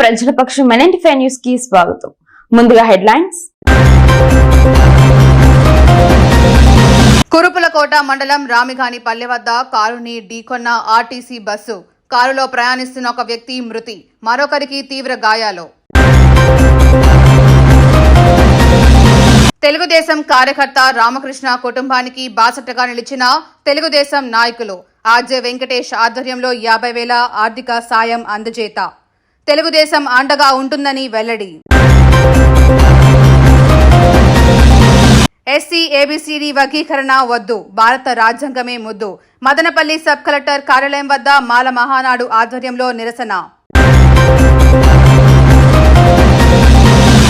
ప్రజల పక్షం NNT five న్యూస్కి స్వాగతం. ముందుగా హెడ్లైన్స్. కురుపులకోట మండలం రామిగాని పల్లె వద్ద కారుని ఢీకొన్న ఆర్టీసీ బస్సు కారులో ప్రయాణిస్తున్న ఒక వ్యక్తి మృతి. మరొకరికి తీవ్ర గాయాలు. తెలుగుదేశం కార్యకర్త రామకృష్ణ కుటుంబానికి బాసటగా నిలిచిన తెలుగుదేశం నాయకులు ఆర్జే వెంకటేష్ ఆధ్వర్యంలో యాభై వేల ఆర్థిక సాయం అందజేత. తెలుగుదేశం అండగా ఉంటుందని వెల్లడి. ఎస్సీ ఏబీసీడీ వర్గీకరణ వద్దు. భారత రాజ్యాంగమే ముద్దు. మదనపల్లి సబ్ కలెక్టర్ కార్యాలయం వద్ద మాల మహానాడు ఆధ్వర్యంలో నిరసన.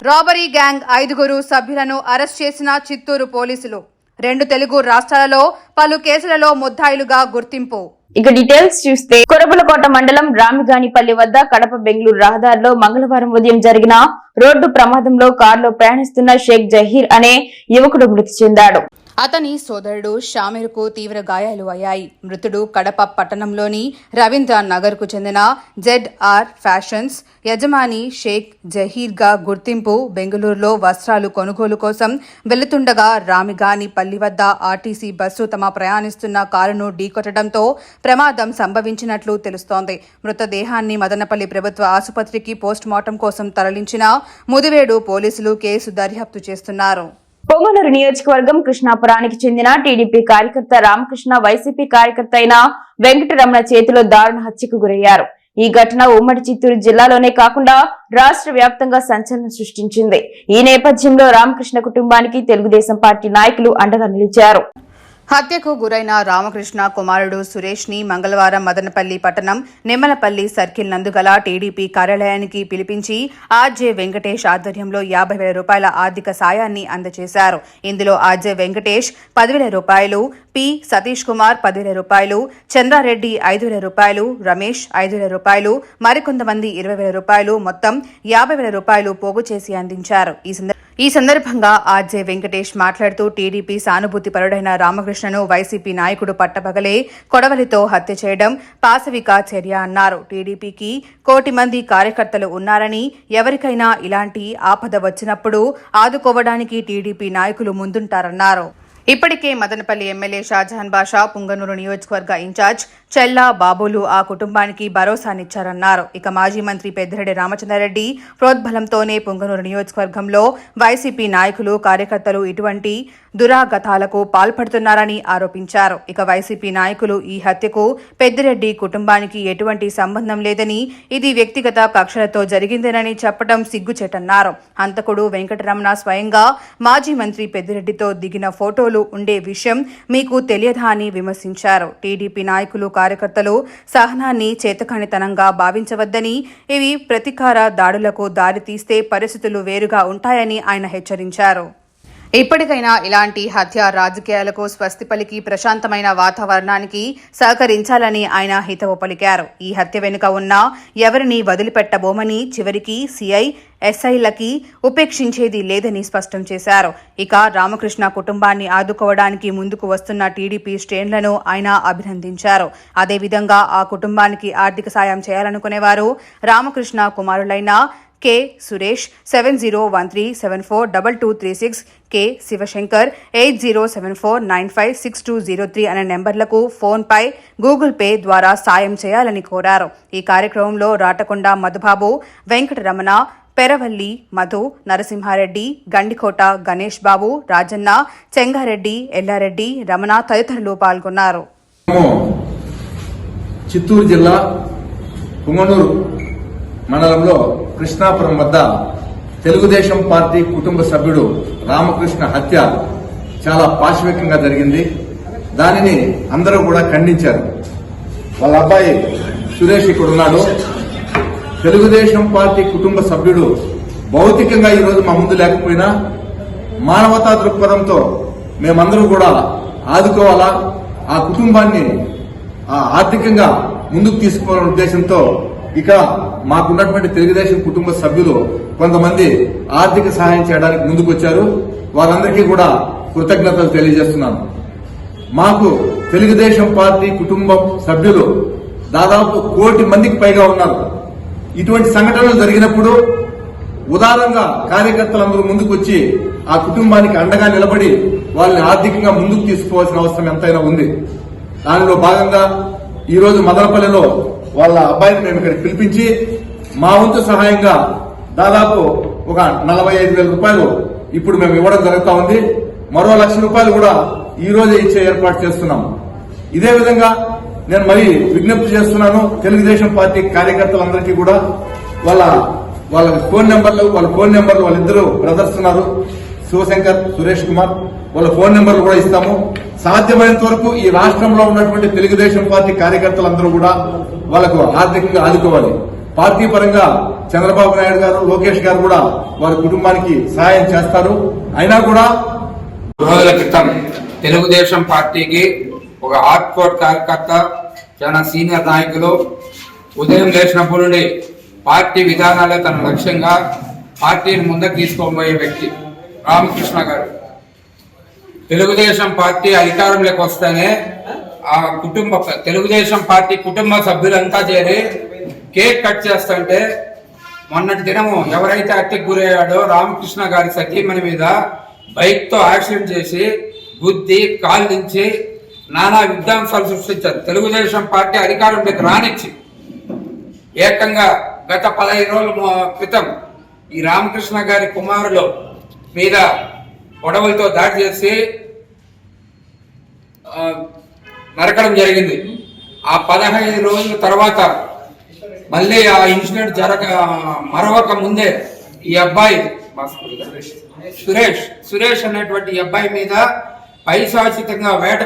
రాబరీ గ్యాంగ్ ఐదుగురు సభ్యులను అరెస్ట్ చేసిన చిత్తూరు పోలీసులు. రెండు తెలుగు రాష్ట్రాలలో పలు కేసులలో ముద్దాయిలుగా గుర్తింపు. ఇక డీటెయిల్స్ చూస్తే కొరబలకోట మండలం రామిగానిపల్లి వద్ద కడప బెంగళూరు రహదారిలో మంగళవారం ఉదయం జరిగిన రోడ్డు ప్రమాదంలో కారులో ప్రయాణిస్తున్న షేక్ జహీర్ అనే యువకుడు మృతి చెందాడు. అతని సోదరుడు షామీర్కు తీవ్ర గాయాలు అయ్యాయి. మృతుడు కడప పట్టణంలోని రవీంద్ర నగర్కు చెందిన జెడ్ఆర్ ఫ్యాషన్స్ యజమాని షేక్ జహీర్గా గుర్తింపు బెంగళూరులో వస్త్రాలు కొనుగోలు కోసం వెళుతుండగా రామిగాని పల్లి వద్ద ఆర్టీసీ బస్సు తమ ప్రయాణిస్తున్న కారును ఢీకొట్టడంతో ప్రమాదం సంభవించినట్లు తెలుస్తోంది. మృతదేహాన్ని మదనపల్లి ప్రభుత్వ ఆసుపత్రికి పోస్టుమార్టం కోసం తరలించిన ముదివేడు పోలీసులు కేసు దర్యాప్తు చేస్తున్నారు. పొంగనూరు నియోజకవర్గం కృష్ణాపురానికి చెందిన టీడీపీ కార్యకర్త రామకృష్ణ వైసీపీ కార్యకర్త అయిన వెంకటరమణ చేతిలో దారుణ హత్యకు గురయ్యారు. ఈ ఘటన ఉమ్మడి చిత్తూరు జిల్లాలోనే కాకుండా రాష్ట్ర వ్యాప్తంగా సంచలనం సృష్టించింది. ఈ నేపథ్యంలో రామకృష్ణ కుటుంబానికి తెలుగుదేశం పార్టీ నాయకులు అండగా నిలిచారు. హత్యకు గురైన రామకృష్ణ కుమారుడు సురేష్ని మంగళవారం మదనపల్లి పట్టణం నిమ్మలపల్లి సర్కిల్ నందుగల టీడీపీ కార్యాలయానికి పిలిపించి ఆర్జే వెంకటేష్ ఆధ్వర్యంలో యాభై వేల రూపాయల ఆర్థిక సాయాన్ని అందజేశారు. ఇందులో ఆర్జే వెంకటేష్ పదివేల రూపాయలు పి సతీష్ కుమార్ పదివేల రూపాయలు చంద్రారెడ్డి ఐదు వేల రూపాయలు రమేష్ ఐదు వేల రూపాయలు మరికొంతమంది ఇరవై వేల రూపాయలు మొత్తం యాభై వేల రూపాయలు పోగు చేసి అందించారు. ఈ సందర్భంగా ఈ సందర్భంగా ఆర్జే వెంకటేష్ మాట్లాడుతూ టీడీపీ సానుభూతి పరుడైన రామకృష్ణను వైసీపీ నాయకుడు పట్టపగలే కొడవలితో హత్య చేయడం పాశవిక చర్య అన్నారు. టీడీపీకి కోటి మంది కార్యకర్తలు ఉన్నారని ఎవరికైనా ఇలాంటి ఆపద వచ్చినప్పుడు ఆదుకోవడానికి టీడీపీ నాయకులు ముందుంటారన్నారు. ఇప్పటికే మదనపల్లి ఎమ్మెల్యే షాజహాన్ బాషా పుంగనూరు నియోజకవర్గ ఇన్ఛార్జ్ చెల్లా బాబులు ఆ కుటుంబానికి భరోసానిచ్చారన్నారు. ఇక మాజీ మంత్రి పెద్దిరెడ్డి రామచంద్రారెడ్డి ప్రోద్బలంతోనే పుంగనూరు నియోజకవర్గంలో వైసీపీ నాయకులు కార్యకర్తలు ఇటువంటి దురాగతాలకు పాల్పడుతున్నారని ఆరోపించారు. ఇక వైసీపీ నాయకులు ఈ హత్యకు పెద్దిరెడ్డి కుటుంబానికి ఎటువంటి సంబంధం లేదని ఇది వ్యక్తిగత కక్షలతో జరిగిందేనని చెప్పడం సిగ్గుచేటన్నారు. హంతకుడు వెంకటరమణ స్వయంగా మాజీ మంత్రి పెద్దిరెడ్డితో దిగిన ఫోటోలు ఉండే విషయం మీకు తెలియదా అని విమర్శించారు. టీడీపీ నాయకులు కార్యకర్తలు సహనాన్ని చేతకానితనంగా భావించవద్దని ఇవి ప్రతీకార దాడులకు దారితీస్తే పరిస్థితులు వేరుగా ఉంటాయని ఆయన హెచ్చరించారు. ఇప్పటికైనా ఇలాంటి హత్య రాజకీయాలకు స్వస్తి పలికి ప్రశాంతమైన వాతావరణానికి సహకరించాలని ఆయన హితవు పలికారు. ఈ హత్య వెనుక ఉన్న ఎవరిని వదిలిపెట్టబోమని చివరికి సిఐ ఎస్ఐలకి ఉపేక్షించేది లేదని స్పష్టం చేశారు. ఇక రామకృష్ణ కుటుంబాన్ని ఆదుకోవడానికి ముందుకు వస్తున్న టీడీపీ శ్రేణులను ఆయన అభినందించారు. అదేవిధంగా ఆ కుటుంబానికి ఆర్థిక సాయం చేయాలనుకునేవారు Ramakrishna కుమారులైన K Suresh seven zero one three seven four double two three six K Sivashankar eight zero seven four nine five six two zero three అనే నెంబర్లకు ఫోన్పై గూగుల్ పే ద్వారా సాయం చేయాలని కోరారు. ఈ కార్యక్రమంలో రాటకొండ మధుబాబు వెంకటరమణ పెరవల్లి మధు నరసింహారెడ్డి గండికోట గణేష్ బాబు రాజన్న చెంగారెడ్డి ఎల్లారెడ్డి రమణ తదితరులు పాల్గొన్నారు. చిత్తూరు జిల్లా పుంగనూరు మండలంలో కృష్ణాపురం వద్ద తెలుగుదేశం పార్టీ కుటుంబ సభ్యుడు రామకృష్ణ హత్య చాలా పాశవికంగా జరిగింది. దానిని అందరూ కూడా ఖండించారు. వాళ్ళ అబ్బాయి సురేష్ ఇక్కడ ఉన్నాడు. తెలుగుదేశం పార్టీ కుటుంబ సభ్యుడు భౌతికంగా ఈరోజు మా ముందు లేకపోయినా మానవతా దృక్పథంతో మేమందరూ కూడా ఆదుకోవాలా? ఆ కుటుంబాన్ని ఆ ఆర్థికంగా ముందుకు తీసుకోవాలనే ఉద్దేశంతో ఇక మాకున్నటువంటి తెలుగుదేశం కుటుంబ సభ్యులు కొంతమంది ఆర్థిక సహాయం చేయడానికి ముందుకు వచ్చారు వారందరికీ కూడా కృతజ్ఞతలు తెలియజేస్తున్నాను. మాకు తెలుగుదేశం పార్టీ కుటుంబం సభ్యులు దాదాపు కోటి మందికి పైగా ఉన్నారు. ఇటువంటి సంఘటనలు జరిగినప్పుడు ఉదారంగా కార్యకర్తలందరూ ముందుకు వచ్చి ఆ కుటుంబానికి అండగా నిలబడి వాళ్ళని ఆర్థికంగా ముందుకు తీసుకోవాల్సిన అవసరం ఎంతైనా ఉంది. దానిలో భాగంగా ఈరోజు మదనపల్లిలో వాళ్ళ అబ్బాయిని మేము ఇక్కడ పిలిపించి మా వంతు సహాయంగా దాదాపు ఒక నలభై ఐదు వేల రూపాయలు ఇప్పుడు మేము ఇవ్వడం జరుగుతా ఉంది. మరో లక్ష రూపాయలు కూడా ఈ రోజే ఇచ్చే ఏర్పాటు చేస్తున్నాం. ఇదే విధంగా నేను మరి విజ్ఞప్తి చేస్తున్నాను. తెలుగుదేశం పార్టీ కార్యకర్తలందరికీ కూడా వాళ్ళ వాళ్ళ ఫోన్ నెంబర్లు వాళ్ళ ఫోన్ నెంబర్లు వాళ్ళిద్దరూ బ్రదర్స్ ఉన్నారు. శివశంకర్ సురేష్ కుమార్ వాళ్ళ ఫోన్ నెంబర్లు కూడా ఇస్తాము. సాధ్యమైనంత వరకు ఈ రాష్ట్రంలో ఉన్నటువంటి తెలుగుదేశం పార్టీ కార్యకర్తలందరూ కూడా వాళ్ళకు ఆర్థికంగా ఆదుకోవాలి. పార్టీ పరంగా చంద్రబాబు నాయుడు గారు లోకేష్ గారు కూడా వారి కుటుంబానికి సహాయం చేస్తారు. అయినా కూడా రోజుల క్రితం తెలుగుదేశం పార్టీకి ఒక హార్ట్ కోర్ కార్యకర్త చాలా సీనియర్ నాయకులు ఉదయం లేచినప్పటి నుండి పార్టీ విధానాలే తన లక్ష్యంగా పార్టీని ముందుకు తీసుకోబోయే వ్యక్తి రామకృష్ణ గారు. తెలుగుదేశం పార్టీ అధికారంలోకి వస్తేనే ఆ కుటుంబ తెలుగుదేశం పార్టీ కుటుంబ సభ్యులంతా చేరి కేక్ కట్ చేస్తుంటే మొన్నటి దినము ఎవరైతే హత్యకు గురయ్యాడో రామకృష్ణ గారి సఖీమణి మీద బైక్తో యాక్సిడెంట్ చేసి బుద్ధి కాలు నుంచి నానా విధ్వంసాలు సృష్టించారు. తెలుగుదేశం పార్టీ అధికారంలోకి రానిచ్చి ఏకంగా గత పదహైదు రోజుల క్రితం ఈ రామకృష్ణ గారి కుమారులు మీద గొడవలతో దాడి చేసి నరకడం జరిగింది. ఆ పదహైదు రోజుల తర్వాత మళ్ళీ ఆ ఇన్సిడెంట్ జరగ మరొక ముందే ఈ అబ్బాయి సురేష్ సురేష్ అనేటువంటి అబ్బాయి మీద పైశాచితంగా వేట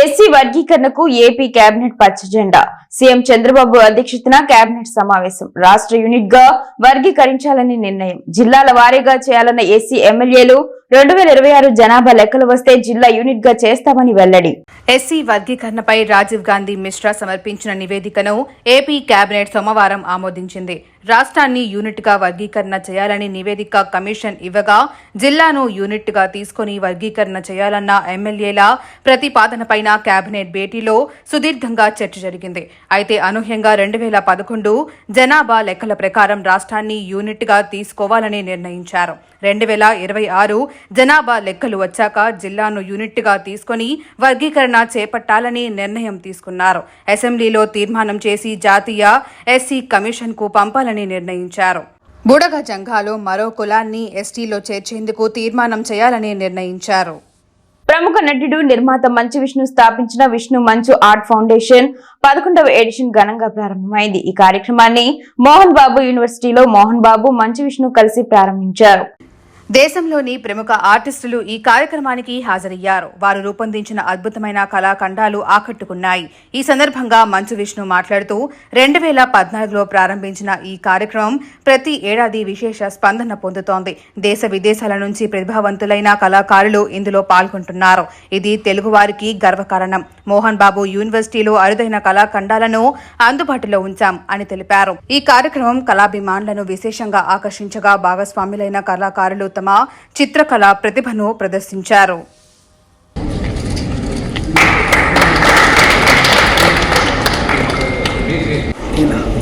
ఎస్సీ వర్గీకరణకు ఏపీ కేబినెట్ పచ్చజెండా సీఎం చంద్రబాబు అధ్యక్షతన కేబినెట్ సమావేశం. రాష్ట్ర యూనిట్గా వర్గీకరించాలని నిర్ణయం. జిల్లాల వారీగా చేయాలన్న ఎస్సీ ఎమ్మెల్యేలు రెండు వేల ఇరవై ఆరు జనాభా లెక్కలు వస్తే జిల్లా యూనిట్గా చేస్తామని వెల్లడి. ఎస్సీ వర్గీకరణపై రాజీవ్ గాంధీ మిశ్రా సమర్పించిన నివేదికను ఏపీ కేబినెట్ సోమవారం ఆమోదించింది. రాష్ట్రాన్ని యూనిట్గా వర్గీకరణ చేయాలని నివేదిక కమిషన్ ఇవ్వగా జిల్లాను యూనిట్గా తీసుకుని వర్గీకరణ చేయాలన్న ఎమ్మెల్యేల ప్రతిపాదనపైన కేబినెట్ భేటీలో సుదీర్ఘంగా చర్చ జరిగింది. అయితే అనూహ్యంగా రెండు వేల పదకొండు జనాభా లెక్కల ప్రకారం రాష్ట్రాన్ని యూనిట్గా తీసుకోవాలని నిర్ణయించారు. రెండు వేల ఇరవై ఆరు జనాభా లెక్కలు వచ్చాక జిల్లాను యూనిట్గా తీసుకుని వర్గీకరణ చేపట్టాలని నిర్ణయం తీసుకున్నారు. అసెంబ్లీలో తీర్మానం చేసి జాతీయ ఎస్సీ కమిషన్కు పంపాలని చేయాలని నిర్ణయించారు. బుడగ జంగాలో మరో కులాన్ని ఎస్టీలో చేర్చేందుకు తీర్మానం చేయాలని నిర్ణయించారు. ప్రముఖ నటుడు నిర్మాత మంచు విష్ణు స్థాపించిన విష్ణు మంచు ఆర్ట్ ఫౌండేషన్ పదకొండవ ఎడిషన్ ఘనంగా ప్రారంభమైంది. ఈ కార్యక్రమాన్ని మోహన్ బాబు యూనివర్సిటీలో మోహన్ బాబు మంచు విష్ణు కలిసి ప్రారంభించారు. దేశంలోని ప్రముఖ ఆర్టిస్టులు ఈ కార్యక్రమానికి హాజరయ్యారు. వారు రూపొందించిన అద్భుతమైన కళాఖండాలు ఆకట్టుకున్నాయి. ఈ సందర్భంగా మంచు విష్ణు మాట్లాడుతూ రెండు వేల పద్నాలుగులో ప్రారంభించిన ఈ కార్యక్రమం ప్రతి ఏడాది విశేష స్పందన పొందుతోంది. దేశ విదేశాల నుంచి ప్రతిభావంతులైన కళాకారులు ఇందులో పాల్గొంటున్నారు. ఇది తెలుగువారికి గర్వకారణం. మోహన్ బాబు యూనివర్సిటీలో అరుదైన కళాఖండాలను అందుబాటులో ఉంచాం అని తెలిపారు. ఈ కార్యక్రమం కళాభిమానులను విశేషంగా ఆకర్షించగా భాగస్వాములైన కళాకారులు తమ చిత్రకళ ప్రతిభను ప్రదర్శించారు.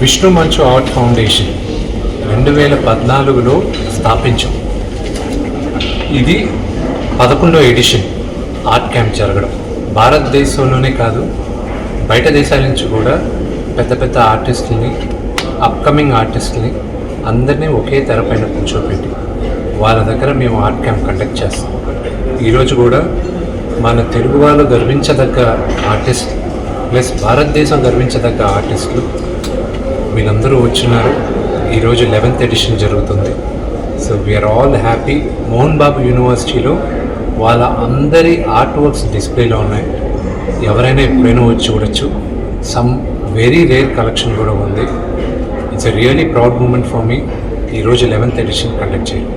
విష్ణు మంచు ఆర్ట్ ఫౌండేషన్ రెండు వేల పద్నాలుగులో స్థాపించాం. ఇది పదకొండో ఎడిషన్ ఆర్ట్ క్యాంప్ జరగడం. భారతదేశంలోనే కాదు బయట దేశాల నుంచి కూడా పెద్ద పెద్ద ఆర్టిస్టుల్ని అప్కమింగ్ ఆర్టిస్టుల్ని అందరినీ ఒకే తెరపైన కూర్చోబెట్టి వాళ్ళ దగ్గర మేము ఆర్ట్ క్యాంప్ కండక్ట్ చేస్తాం. ఈరోజు కూడా మన తెలుగు వాళ్ళు గర్వించదగ్గ ఆర్టిస్ట్ ప్లస్ భారతదేశం గర్వించదగ్గ ఆర్టిస్టులు వీళ్ళందరూ వచ్చినారు. ఈరోజు లెవెన్త్ ఎడిషన్ జరుగుతుంది. So we're all happy Mohan Babu యూనివర్సిటీలో వాళ్ళ అందరి ఆర్ట్ వర్క్స్ డిస్ప్లేలో ఉన్నాయి. ఎవరైనా ఎప్పుడైనా వచ్చి చూడొచ్చు. సమ్ వెరీ రేర్ కలెక్షన్ కూడా ఉంది. It's a really proud moment for me ఈరోజు లెవెన్త్ ఎడిషన్ కండక్ట్ చేయాలి.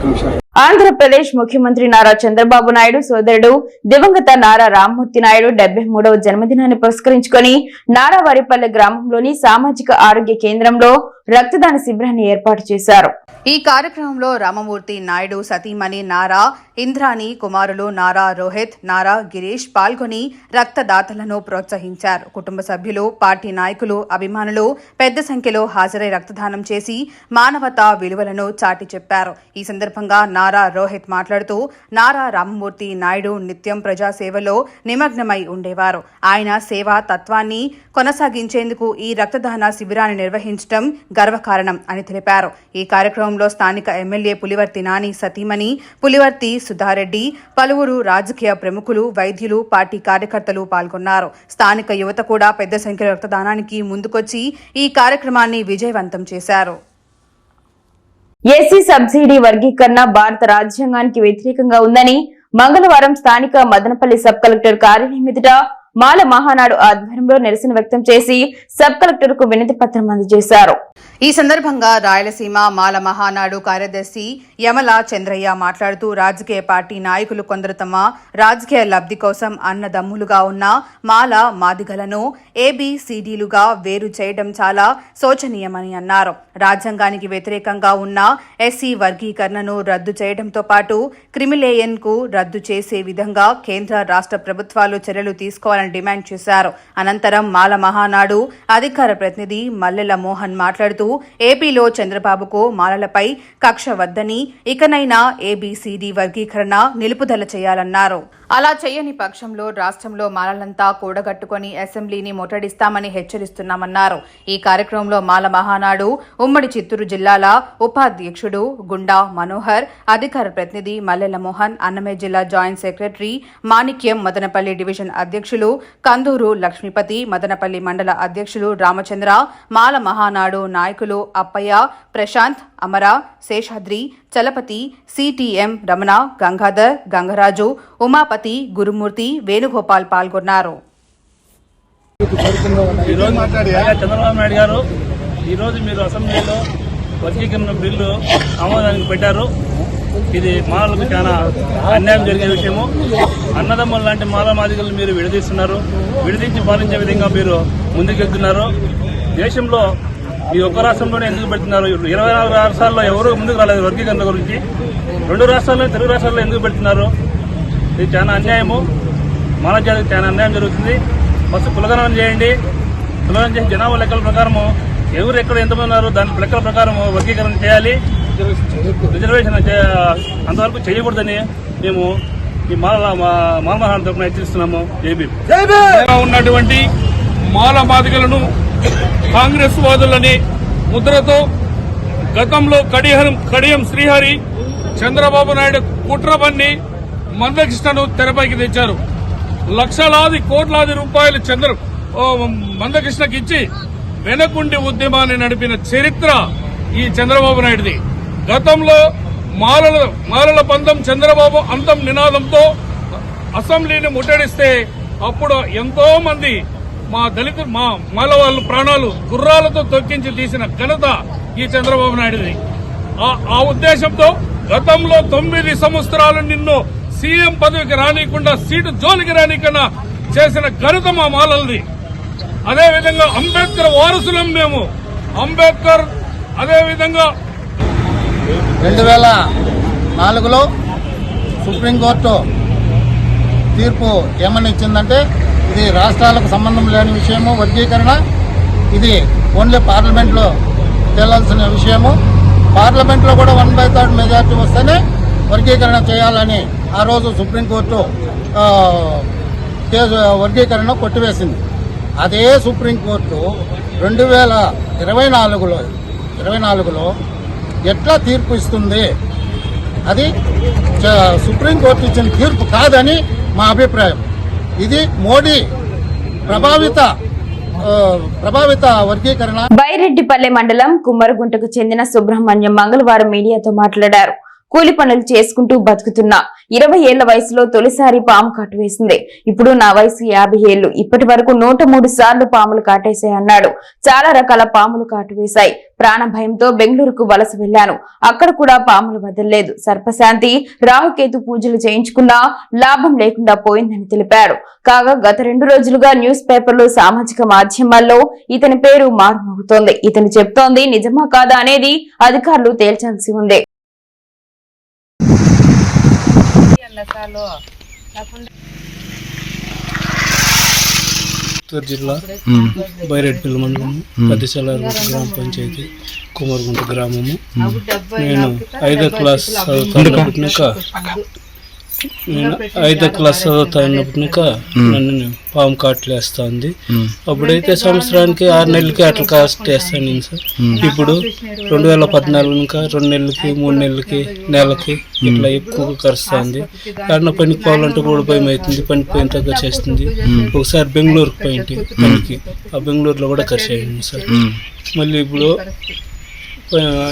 感謝。ఆంధ్రప్రదేశ్ ముఖ్యమంత్రి నారా చంద్రబాబు నాయుడు సోదరుడు దివంగత నారా రామ్మూర్తి నాయుడు డెబ్బై మూడవ జన్మదినాన్ని పురస్కరించుకొని నారావారిపల్లె గ్రామంలోని సామాజిక ఆరోగ్య కేంద్రంలో రక్తదాన శిబిరాన్ని ఏర్పాటు చేశారు. ఈ కార్యక్రమంలో రామమూర్తి నాయుడు సతీమణి నారా ఇంద్రాణి కుమారులు నారా రోహిత్ నారా గిరీష్ పాల్గొని రక్తదాతలను ప్రోత్సహించారు. కుటుంబ సభ్యులు పార్టీ నాయకులు అభిమానులు పెద్ద సంఖ్యలో హాజరై రక్తదానం చేసి మానవతా విలువలను చాటి చెప్పారు. ఈ సందర్భంగా నారా రోహిత్ మాట్లాడుతూ నారా రామమూర్తి నాయుడు నిత్యం ప్రజాసేవలో నిమగ్నమై ఉండేవారు. ఆయన సేవా తత్వాన్ని కొనసాగించేందుకు ఈ రక్తదాన శిబిరాన్ని నిర్వహించడం గర్వకారణం అని తెలిపారు. ఈ కార్యక్రమంలో స్థానిక ఎమ్మెల్యే పులివర్తి నాని సతీమణి పులివర్తి సుధారెడ్డి పలువురు రాజకీయ ప్రముఖులు వైద్యులు పార్టీ కార్యకర్తలు పాల్గొన్నారు. స్థానిక యువత కూడా పెద్ద సంఖ్యలో రక్తదానానికి ముందుకొచ్చి ఈ కార్యక్రమాన్ని విజయవంతం చేశారు. ఎస్సీ సబ్సిడీ వర్గీకరణ భారత రాజ్యాంగానికి వ్యతిరేకంగా ఉందని మంగళవారం స్థానిక మదనపల్లి సబ్ కలెక్టర్ కార్యాలయం ఎదుట మాల మహానాడు ఆధ్వర్యంలో నిరసన వ్యక్తం చేసి సబ్ కలెక్టర్కు వినతి పత్రం అందజేశారు. ఈ సందర్భంగా రాయలసీమ మాల మహానాడు కార్యదర్శి యమల చంద్రయ్య మాట్లాడుతూ రాజకీయ పార్టీ నాయకులు కొందరు తమ రాజకీయ లబ్ధి కోసం అన్నదమ్ములుగా ఉన్న మాల మాదిగలను ఏబిసిడీలుగా వేరు చేయడం చాలా శోచనీయమని అన్నారు. రాజ్యాంగానికి వ్యతిరేకంగా ఉన్న ఎస్సీ వర్గీకరణను రద్దు చేయడంతో పాటు క్రిమిలేయన్కు రద్దు చేసే విధంగా కేంద్ర రాష్ట్ర ప్రభుత్వాలు చర్యలు తీసుకోవాలని డిమాండ్ చేశారు. అనంతరం మాల మహానాడు అధికార ప్రతినిధి మల్లెల మోహన్ మాట్లాడుతూ ఏపీలో చంద్రబాబుకు మాలలపై కక్ష వద్దని ఇకనైనా ఏబీసీడీ వర్గీకరణ నిలుపుదల చేయాలన్నారు. అలా చేయని పక్షంలో రాష్ట్రంలో మాలలంతా కూడగట్టుకుని అసెంబ్లీని ముట్టడిస్తామని హెచ్చరిస్తున్నామన్నారు. ఈ కార్యక్రమంలో మాల మహానాడు ఉమ్మడి చిత్తూరు జిల్లాల ఉపాధ్యక్షుడు గుండా మనోహర్ అధికార ప్రతినిధి మల్లెల మోహన్ అన్నమయ్య జిల్లా joint secretary Manikyam Madanapalle division అధ్యక్షులు కందూరు లక్ష్మీపతి మదనపల్లి మండల అధ్యక్షులు రామచంద్ర మాల మహానాడు నాయకులు అప్పయ్య ప్రశాంత్ అమర శేషాద్రి చలపతి సిటిఎం రమణ గంగాధర్ గంగరాజు ఉమాపతి గురుమూర్తి వేణుగోపాల్ పాల్గొన్నారు. చంద్రబాబు నాయుడు గారు ఈరోజు మీరు అసెంబ్లీలో వర్గీకరణ బిల్లు ఆమోదానికి పెట్టారు. ఇది మాలకు చాలా అన్యాయం జరిగే విషయము. అన్నదమ్ములు లాంటి మాల మాదిగలను మీరు విడదీస్తున్నారు. విడదీసి పాలించే విధంగా మీరు ముందుకెళ్తున్నారు. దేశంలో ఈ ఒక్క రాష్ట్రంలోనే ఎందుకు పెడుతున్నారు ఇరవై నాలుగు రాష్ట్రాల్లో ఎవరు ముందుకు రాలేదు వర్గీకరణ గురించి. రెండు రాష్ట్రాల్లో తెలుగు రాష్ట్రాల్లో ఎందుకు పెడుతున్నారు? ఇది చాలా అన్యాయము. మానవ జాతికి చాలా అన్యాయం జరుగుతుంది. ఫస్ట్ కులగణన చేయండి. కులగణన చేసి జనాభా లెక్కల ప్రకారము ఎవరు ఎక్కడ ఎంతమంది ఉన్నారు దాని లెక్కల ప్రకారం వర్గీకరణ చేయాలి. రిజర్వేషన్ అంతవరకు చేయకూడదని మేము ఈ మాల మాలమహాన్ తరఫున హెచ్చరిస్తున్నాము. జేబీ ఉన్నటువంటి మాల బాధికలను కాంగ్రెస్ వాదులని ముద్రతో గతంలో కడిహరం కడియం శ్రీహరి చంద్రబాబు నాయుడు కుట్రబన్ని మందకృష్ణను తెరపైకి తెచ్చారు. లక్షలాది కోట్లాది రూపాయలు చంద్ర ఓ, మందకృష్ణకి ఇచ్చి వెనకుండి ఉద్యమాన్ని నడిపిన చరిత్ర ఈ చంద్రబాబు నాయుడుది. గతంలో మాలల మాలల బంధం చంద్రబాబు అంతం నినాదంతో అసెంబ్లీని ముట్టడిస్తే అప్పుడు ఎంతో మంది మా దళిత మా మాల వాళ్ళ ప్రాణాలు గుర్రాలతో తొక్కించి తీసిన ఘనత ఈ చంద్రబాబు నాయుడుది. ఆ- ఉద్దేశంతో గతంలో తొమ్మిది సంవత్సరాలు నిన్ను సీఎం పదవికి రానియకుండా సీటు జోలికి రానికన్నా చేసిన ఘనత మా మాలలది. అదేవిధంగా అంబేద్కర్ వారసులం మేము. అంబేద్కర్ అదేవిధంగా రెండు వేల నాలుగులో సుప్రీంకోర్టు తీర్పు ఏమని ఇచ్చిందంటే ఇది రాష్ట్రాలకు సంబంధం లేని విషయము వర్గీకరణ. ఇది ఓన్లీ పార్లమెంట్లో తేలాల్సిన విషయము. పార్లమెంట్లో కూడా వన్ బై థర్డ్ మెజార్టీ వస్తేనే వర్గీకరణ చేయాలని ఆ రోజు సుప్రీంకోర్టు కేసు వర్గీకరణ కొట్టివేసింది. అదే సుప్రీంకోర్టు రెండు వేల ఇరవై నాలుగులో ఇరవై నాలుగులో ఎట్లా తీర్పు ఇస్తుంది? అది చ- సుప్రీంకోర్టు ఇచ్చిన తీర్పు కాదని మా అభిప్రాయం. ఇది మోడీ ప్రభావిత ప్రభావిత వర్గీకరణ. బైరెడ్డిపల్లె మండలం కుమ్మరగుంటకు చెందిన సుబ్రహ్మణ్యం మంగళవారం మీడియాతో మాట్లాడారు. కూలి పనులు చేసుకుంటూ బతుకుతున్నా. ఇరవై ఏళ్ళ వయసులో తొలిసారి పాము కాటు వేసింది. ఇప్పుడు నా వయసు యాభై ఏళ్ళు ఇప్పటి వరకు నూట మూడు సార్లు పాములు కాటేశాయి అన్నాడు. చాలా రకాల పాములు కాటు వేశాయి. ప్రాణ భయంతో బెంగళూరుకు వలస వెళ్ళాను అక్కడ కూడా పాములు వదలలేదు. సర్పశాంతి రాహుకేతు పూజలు చేయించుకున్నా లాభం లేకుండా పోయిందని తెలిపాడు. కాగా గత రెండు రోజులుగా న్యూస్ పేపర్లు సామాజిక మాధ్యమాల్లో ఇతని పేరు మారుమోగుతోంది. ఇతను చెప్తోంది నిజమా కాదా? అనేది అధికారులు తేల్చాల్సి ఉంది. చిత్తూరు జిల్లా బైరెడ్పల్లి మండలం పెద్దచల్లారు గ్రామ పంచాయతీ కుమారగుంట గ్రామము. నేను ఐదో క్లాస్ నేను ఐదో క్లాస్ చదువుతున్నప్పటినాక నన్ను పాము కాట్లేస్తా ఉంది అప్పుడైతే సంవత్సరానికి ఆరు నెలలకి అట్లా కాస్ట్ వేస్తాను నేను సార్. ఇప్పుడు రెండు వేల పద్నాలుగు ఇంకా రెండు నెలలకి మూడు నెలలకి నెలకి ఇట్లా ఎక్కువగా కరుస్తుంది కారణం పనికి పోవాలంటే కూడా భయం అవుతుంది. పని పోయిన తగ్గ చేస్తుంది. ఒకసారి బెంగళూరుకి పోయింటి. పనికి. ఆ బెంగళూరులో కూడా ఖర్చు అయింది సార్. మళ్ళీ ఇప్పుడు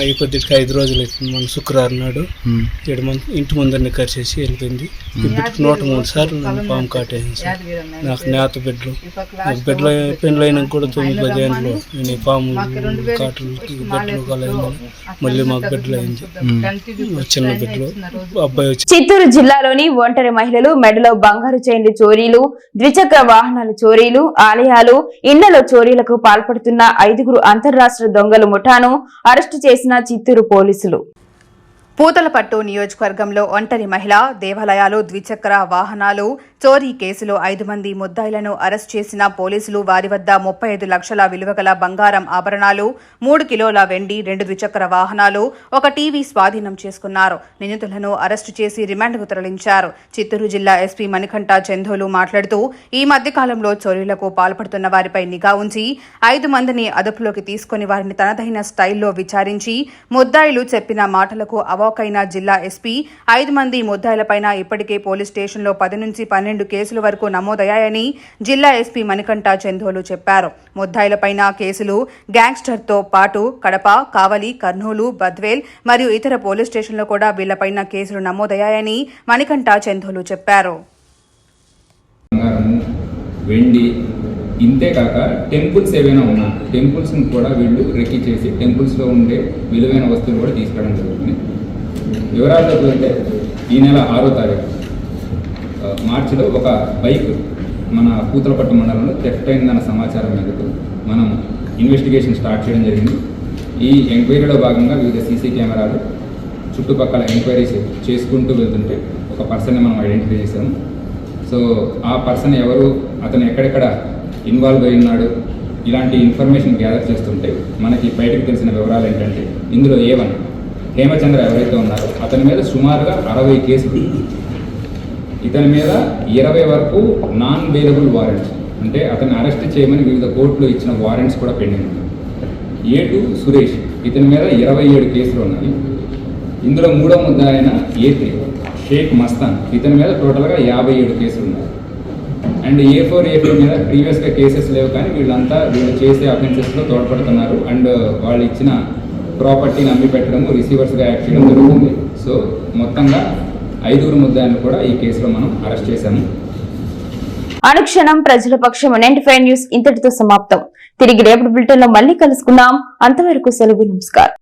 ఈ కొద్దిగా ఐదు రోజులు అవుతుంది మన శుక్రవారం నాడు. ఏడు మంది ఇంటి ముందరనే కరిచేసి వెళ్ళిపోయింది. ఇప్పుడు నూట మూడు సార్లు నన్ను పాము కాటేసింది. సార్ నాకు నేత బిడ్డలు. నాకు బిడ్డలు పెళ్ళి అయినాక కూడా తొమ్మిది పది ఏళ్ళు నేను ఈ పాము కాటలకి బిడ్డలు కలైంది మళ్ళీ మాకు బిడ్డలు అయింది. చిన్న బిడ్డలు అబ్బాయి వచ్చి చిత్తూరు జిల్లాలోని ఒంటరి మహిళలు మెడలో బంగారు చైన్లు చోరీలు ద్విచక్ర వాహనాల చోరీలు ఆలయాలు ఇళ్ళలో చోరీలకు పాల్పడుతున్న ఐదుగురు అంతర్రాష్ట్ర దొంగల ముఠాను అరెస్టు చేసిన చిత్తూరు పోలీసులు. పూతలపట్టు నియోజకవర్గంలో ఒంటరి మహిళ దేవాలయాలు ద్విచక్ర వాహనాలు చోరీ కేసులో ఐదు మంది ముద్దాయిలను అరెస్ట్ చేసిన పోలీసులు వారి వద్ద ముప్పై ఐదు లక్షల విలువగల బంగారం ఆభరణాలు మూడు కిలోల వెండి రెండు ద్విచక్ర వాహనాలు ఒక టీవీ స్వాధీనం చేసుకున్నారు. నిందితులను అరెస్టు చేసి రిమాండ్కు తరలించారు. చిత్తూరు జిల్లా ఎస్పీ మణికంఠ చందోలు మాట్లాడుతూ ఈ మధ్యకాలంలో చోరీలకు పాల్పడుతున్న వారిపై నిఘా ఉంచి ఐదు మందిని అదుపులోకి తీసుకుని వారిని తనదైన స్టైల్లో విచారించి ముద్దాయిలు చెప్పిన మాటలకు అవ అవాకైన జిల్లా ఎస్పీ ఐదు మంది ముద్దాయిలపైన ఇప్పటికే పోలీస్ స్టేషన్లో పది నుంచి పన్నెండు కేసుల వరకు నమోదయ్యాయని జిల్లా ఎస్పీ మణికంఠ చందోలు చెప్పారు. ముద్దాయిలపైన కేసులు గ్యాంగ్స్టర్తో పాటు కడప కావలి కర్నూలు బద్వేల్ మరియు ఇతర పోలీస్ స్టేషన్లో కూడా వీళ్ళపైన కేసులు నమోదయ్యాయని మణికంఠ చందోలు చెప్పారు. బంగారము వెండి ఇంతే టెంపుల్స్ ఏవైనా ఉన్నా టెంపుల్స్ని కూడా వీళ్ళు రెక్కి చేసి టెంపుల్స్లో ఉండే విలువైన వస్తువులు కూడా తీసుకురావడం జరుగుతుంది. వివరాల్లోకి వెళ్తే ఈ నెల ఆరో తారీఖు. మార్చిలో ఒక బైక్ మన పూతలపట్టు మండలంలో థెఫ్ట్ అయిందన్న సమాచారం మేరకు మనం ఇన్వెస్టిగేషన్ స్టార్ట్ చేయడం జరిగింది. ఈ ఎంక్వైరీలో భాగంగా వివిధ సీసీ కెమెరాలు చుట్టుపక్కల ఎంక్వైరీస్ చేసుకుంటూ వెళ్తుంటే ఒక పర్సన్ని మనం ఐడెంటిఫై చేశాము. సో ఆ పర్సన్ ఎవరు అతను ఎక్కడెక్కడ ఇన్వాల్వ్ అయి ఉన్నాడు ఇలాంటి ఇన్ఫర్మేషన్ గ్యాదర్ చేస్తుంటే మనకి బయటకు తెలిసిన వివరాలు ఏంటంటే ఇందులో ఏవన్ హేమచంద్ర ఎవరైతే ఉన్నారో అతని మీద సుమారుగా అరవై కేసులు ఇతని మీద ఇరవై వరకు నాన్ వేలబుల్ వారెంట్స్ అంటే అతన్ని అరెస్ట్ చేయమని వివిధ కోర్టులు ఇచ్చిన వారెంట్స్ కూడా పెండింగ్ ఉన్నాయి. ఏ టు సురేష్ ఇతని మీద ఇరవై ఏడు కేసులు ఉన్నాయి. ఇందులో మూడో ముద్ద అయిన ఏ త్రీ షేక్ మస్తాన్ ఇతని మీద టోటల్గా యాభై ఏడు కేసులు ఉన్నాయి. And A four A four మీద ప్రీవియస్గా కేసెస్ లేవు కానీ వీళ్ళంతా వీళ్ళు చేసే అఫెన్సెస్లో తోడ్పడుతున్నారు. అండ్ వాళ్ళు ఇచ్చిన ప్రాపర్టీని అమ్మి పెట్టడం రిసీవర్స్గా యాక్ట్ చేయడం జరుగుతుంది. సో మొత్తంగా ఐదుగురు ముద్దాయిలను కూడా ఈ కేసులో మనం అరెస్ట్ చేశాము. అనుక్షణం ప్రజల పక్షం నైన్టీ ఫైవ్ న్యూస్ ఇంతటితో సమాప్తం. తిరిగి రేపటి బులెటిన్లో మళ్ళీ కలుసుకుందాం. అంతవరకు సెలవు నమస్కారం.